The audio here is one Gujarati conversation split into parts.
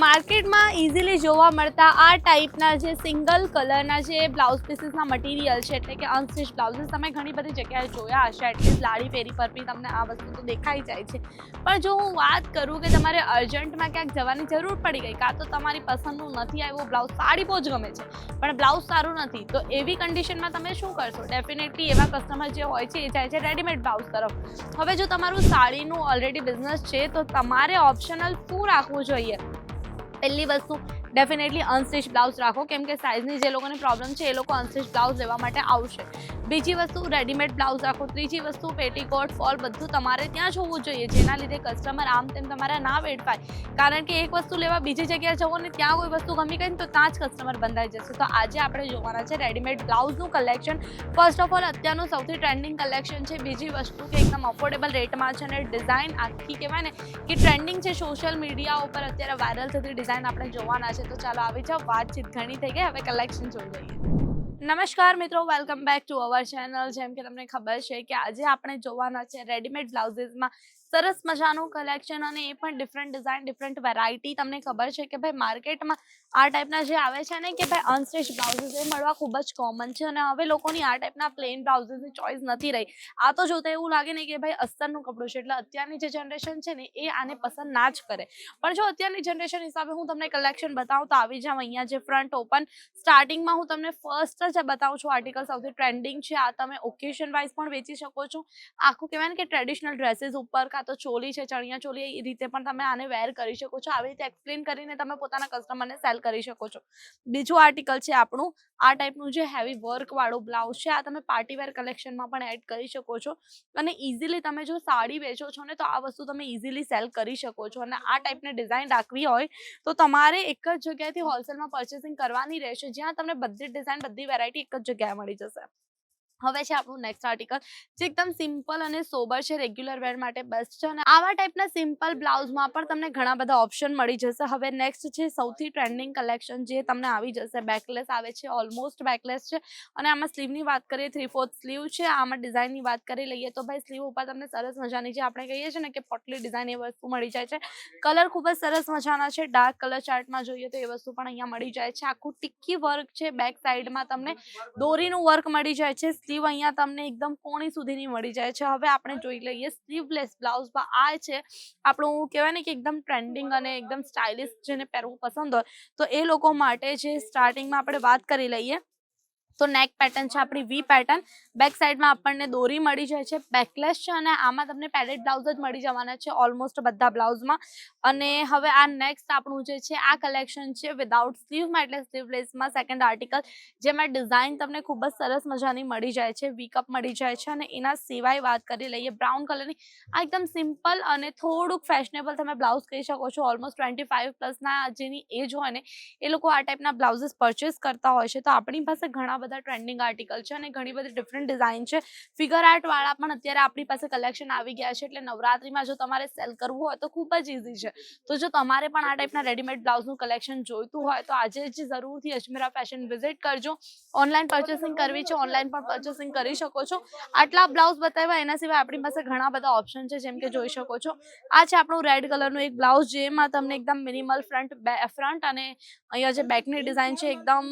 માર્કેટમાં ઇઝીલી જોવા મળતા આ ટાઈપના જે સિંગલ કલરના જે બ્લાઉઝ પીસીસના મટીરિયલ છે, એટલે કે અનસ્ટિચ બ્લાઉઝીસ તમે ઘણી બધી જગ્યાએ જોયા હશે એટલીસ્ટ લાડી પેરી પર બી તમને આ વસ્તુ તો દેખાઈ જાય છે. પણ જો હું વાત કરું કે તમારે અર્જન્ટમાં ક્યાંક જવાની જરૂર પડી ગઈ, કાં તો તમારી પસંદનું નથી આવ્યું બ્લાઉઝ સાડી બહુ જ ગમે છે, પણ બ્લાઉઝ સારું નથી, તો એવી કન્ડિશનમાં તમે શું કરશો? ડેફિનેટલી એવા કસ્ટમર જે હોય છે, એ જાય છે રેડીમેડ બ્લાઉઝ તરફ. હવે જો તમારું સાડીનું ઓલરેડી બિઝનેસ છે, તો તમારે ઓપ્શનલ શું રાખવું જોઈએ? પહેલી વસ્તુ ડેફિનેટલી અનસ્ટિચ બ્લાઉઝ રાખો. કેમ કે સાઇઝની જે લોકોને પ્રોબ્લેમ છે, એ લોકો અનસ્ટિચ બ્લાઉઝ લેવા માટે આવશે. બીજી વસ્તુ રેડીમેડ બ્લાઉઝ રાખો. ત્રીજી વસ્તુ પેટીકોટ ફોલ બધું તમારે ત્યાં જ હોવું જોઈએ. જેના લીધે કસ્ટમર આમ તેમ તમારા ના વેડફાય. કારણ કે એક વસ્તુ લેવા બીજી જગ્યાએ જવો ને ત્યાં કોઈ વસ્તુ ગમી ગઈ ને તો ત્યાં જ કસ્ટમર બંધાઈ જશે. તો આજે આપણે જોવાના છે રેડીમેડ બ્લાઉઝનું કલેક્શન ફર્સ્ટ ઓફ ઓલ અત્યારનું સૌથી ટ્રેન્ડિંગ કલેક્શન છે બીજી વસ્તુ કે એકદમ અફોર્ડેબલ રેટમાં છે અને ડિઝાઇન આખી કહેવાય ને કે ટ્રેન્ડિંગ છે સોશિયલ મીડિયા ઉપર અત્યારે વાયરલ થતી ડિઝાઇન આપણે જોવાના છે. તો ચાલો આવી જાઓ, વાતચીત ઘણી થઈ ગઈ, હવે કલેક્શન જોઈ લઈએ. નમસ્કાર મિત્રો welcome back to our channel જેમ કે તમને ખબર છે કે આજે આપણે જોવાના છે રેડીમેડ બ્લાઉઝીસમાં સરસ મજાનું કલેક્શન અને એ પણ ડિફરન્ટ ડિઝાઇન ડિફરન્ટ વેરાયટી તમને ખબર છે કે ભાઈ માર્કેટમાં આ ટાઈપના જે આવે છે ને કે ભાઈ અનસ્ટિચ બ્લાઉઝીસ એ મળવા ખૂબ જ કોમન છે અને હવે લોકોની આ ટાઈપના પ્લેન બ્લાઉઝીસની ચોઇસ નથી રહી. આ તો જોતા એવું લાગે ને કે ભાઈ અસ્તરનું કપડું છે, એટલે અત્યારની જે જનરેશન છે ને એ આને પસંદ ના જ કરે. પણ જો અત્યારની જનરેશન હિસાબે હું તમને કલેક્શન બતાવું તો આવી જાઉં, અહીંયા જે ફ્રન્ટ ઓપન સ્ટાર્ટિંગમાં હું તમને ફર્સ્ટ જ બતાવું છું આર્ટિકલ સૌથી ટ્રેન્ડિંગ છે. આ તમે ઓકેશન વાઇઝ પણ વેચી શકો છો. આખું કહેવાય ને કે ટ્રેડિશનલ ડ્રેસીસ ઉપર કાં તો ચોલી છે, ચણિયા ચોલી, એ રીતે પણ તમે આને વેર કરી શકો છો. આવી રીતે એક્સપ્લેન કરીને તમે પોતાના કસ્ટમરને સેલ કરી શકો છો. બીજું આર્ટિકલ છે આપણું. આ ટાઈપનું જે હેવી વર્ક વાળું બ્લાઉઝ છે, આ તમે પાર્ટી વેર કલેક્શનમાં પણ એડ કરી શકો છો. અને ઇઝીલી તમે જો સાડી વેચો છો ને, તો આ વસ્તુ તમે ઇઝીલી સેલ કરી શકો છો. અને આ ટાઈપની ડિઝાઇન રાખવી હોય, તો તમારે એક જ જગ્યાએથી હોલસેલમાં પરચેસિંગ કરવાની રહેશે, જ્યાં તમને બધી ડિઝાઇન બધી વેરાયટી એક જ જગ્યાએ મળી જશે. હવે છે આપણું નેક્સ્ટ આર્ટિકલ જે એકદમ સિમ્પલ અને સોબર છે રેગ્યુલર વેર માટે બેસ્ટ છે. અને આવા ટાઈપના સિમ્પલ બ્લાઉઝમાં પણ તમને ઘણા બધા ઓપ્શન મળી જશે. હવે નેક્સ્ટ છે સૌથી ટ્રેન્ડિંગ કલેક્શન જે તમને આવી જશે બેકલેસ આવે છે ઓલમોસ્ટ બેકલેસ છે. અને આમાં સ્લીવની વાત કરીએ થ્રી ફોર્થ સ્લીવ છે. આમાં ડિઝાઇનની વાત કરી લઈએ તો ભાઈ સ્લીવ ઉપર તમને સરસ મજાની જે આપણે કહીએ છીએ ને કે પોટલી ડિઝાઇન એ વસ્તુ મળી જાય છે. કલર ખૂબ જ સરસ મજાના છે. ડાર્ક કલર ચાર્ટમાં જોઈએ તો એ વસ્તુ પણ અહીંયા મળી જાય છે. આખું ટિક્કી વર્ક છે. બેક સાઈડમાં તમને દોરીનું વર્ક મળી જાય છે. સ્લીવ અહીંયા તમને એકદમ કોણી સુધીની મળી જાય છે. હવે આપણે જોઈ લઈએ સ્લીવલેસ બ્લાઉઝમાં આ છે. આપણું કહેવાય ને કે એકદમ ટ્રેન્ડિંગ અને એકદમ સ્ટાઇલિશ જેને પહેરવું પસંદ હોય તો એ લોકો માટે જે સ્ટાર્ટિંગમાં આપણે વાત કરી લઈએ તો નેક પેટર્ન છે, આપણી વી પેટર્ન બેક સાઈડમાં આપણને દોરી મળી જાય છે બેકલેસ છે અને આમાં તમને પેડેડ બ્લાઉઝ જ મળી જવાના છે ઓલમોસ્ટ બધા બ્લાઉઝમાં અને હવે આ નેક્સ્ટ આપણું જે છે, આ કલેક્શન છે વિદાઉટ સ્લીવમાં એટલે સ્લીવલેસમાં સેકન્ડ આર્ટિકલ જેમાં ડિઝાઇન તમને ખૂબ જ સરસ મજાની મળી જાય છે વીકઅપ મળી જાય છે અને એના સિવાય વાત કરી લઈએ બ્રાઉન કલરની આ એકદમ સિમ્પલ અને થોડુંક ફેશનેબલ તમે બ્લાઉઝ કહી શકો છો ઓલમોસ્ટ ટ્વેન્ટી ફાઇવ પ્લસના જેની એજ હોય ને, એ લોકો આ ટાઈપના બ્લાઉઝીસ પરચેસ કરતા હોય છે. તો આપણી પાસે ઘણા બધા ટ્રેન્ડિંગ આર્ટિકલ છે અને ઘણી બધી ડિફરન્ટ ડિઝાઇન છે. ફિગર આર્ટ વાળા પણ અત્યારે આપણી પાસે કલેક્શન આવી ગયા છે, એટલે નવરાત્રીમાં જો તમારે સેલ કરવું હોય તો ખૂબ જ ઇઝી છે. તો જો તમારે પણ આ ટાઈપના રેડીમેડ બ્લાઉઝનું કલેક્શન જોઈતું હોય તો આજે જ જરૂરથી અજમેરા ફેશન વિઝિટ કરજો. ઓનલાઈન પર્ચેસિંગ કરવી છે ઓનલાઈન પણ પરચેસિંગ કરી શકો છો. આટલા બ્લાઉઝ બતાવ્યા એના સિવાય આપણી પાસે ઘણા બધા ઓપ્શન છે, જેમ કે જોઈ શકો છો. આ છે આપણું રેડ કલરનું એક બ્લાઉઝ જેમાં તમને એકદમ મિનિમલ ફ્રન્ટ ફ્રન્ટ અને અહીંયા જે બેકની ડિઝાઇન છે, એકદમ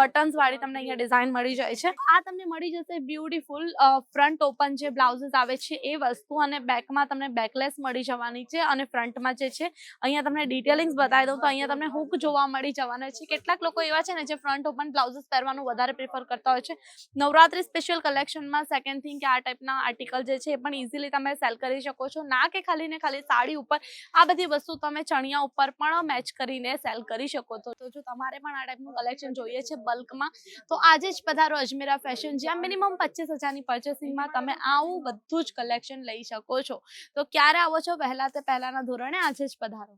બટન્સ વાળી તમને અહીંયા ડિઝાઇન મળી જાય છે. આ તમને મળી જશે બ્યુટીફુલ ફ્રન્ટ ઓપન જે બ્લાઉઝીસ આવે છે એ વસ્તુ અને બેકમાં તમને બેકલેસ મળી જવાની છે અને ફ્રન્ટમાં જે છે, અહીંયા તમને ડિટેલિંગ્સ બતાવી દઉં તો અહીંયા તમને હુક જોવા મળી જવાના છે. કેટલાક લોકો એવા છે ને જે ફ્રન્ટ ઓપન બ્લાઉઝીસ પહેરવાનું વધારે પ્રિફર કરતા હોય છે. નવરાત્રી સ્પેશિયલ કલેક્શનમાં સેકન્ડ થિંગ કે આ ટાઈપના આર્ટિકલ જે છે એ પણ ઇઝીલી તમે સેલ કરી શકો છો. ના કે ખાલી ને ખાલી સાડી ઉપર, આ બધી વસ્તુ તમે ચણિયા ઉપર પણ મેચ કરીને સેલ કરી શકો છો. તો જો તમારે પણ આ ટાઈપનું કલેક્શન જોઈએ છે બલ્કમાં તો આજે જ પધારો અજમેરા ફેશન જ્યાં મિનિમમ પચીસ હજારની પર્ચેસિંગમાં તમે આવું બધું જ કલેક્શન લઈ શકો છો. તો ક્યારે આવો છો? પહેલા તે પહેલાના ધોરણે આજે જ પધારો.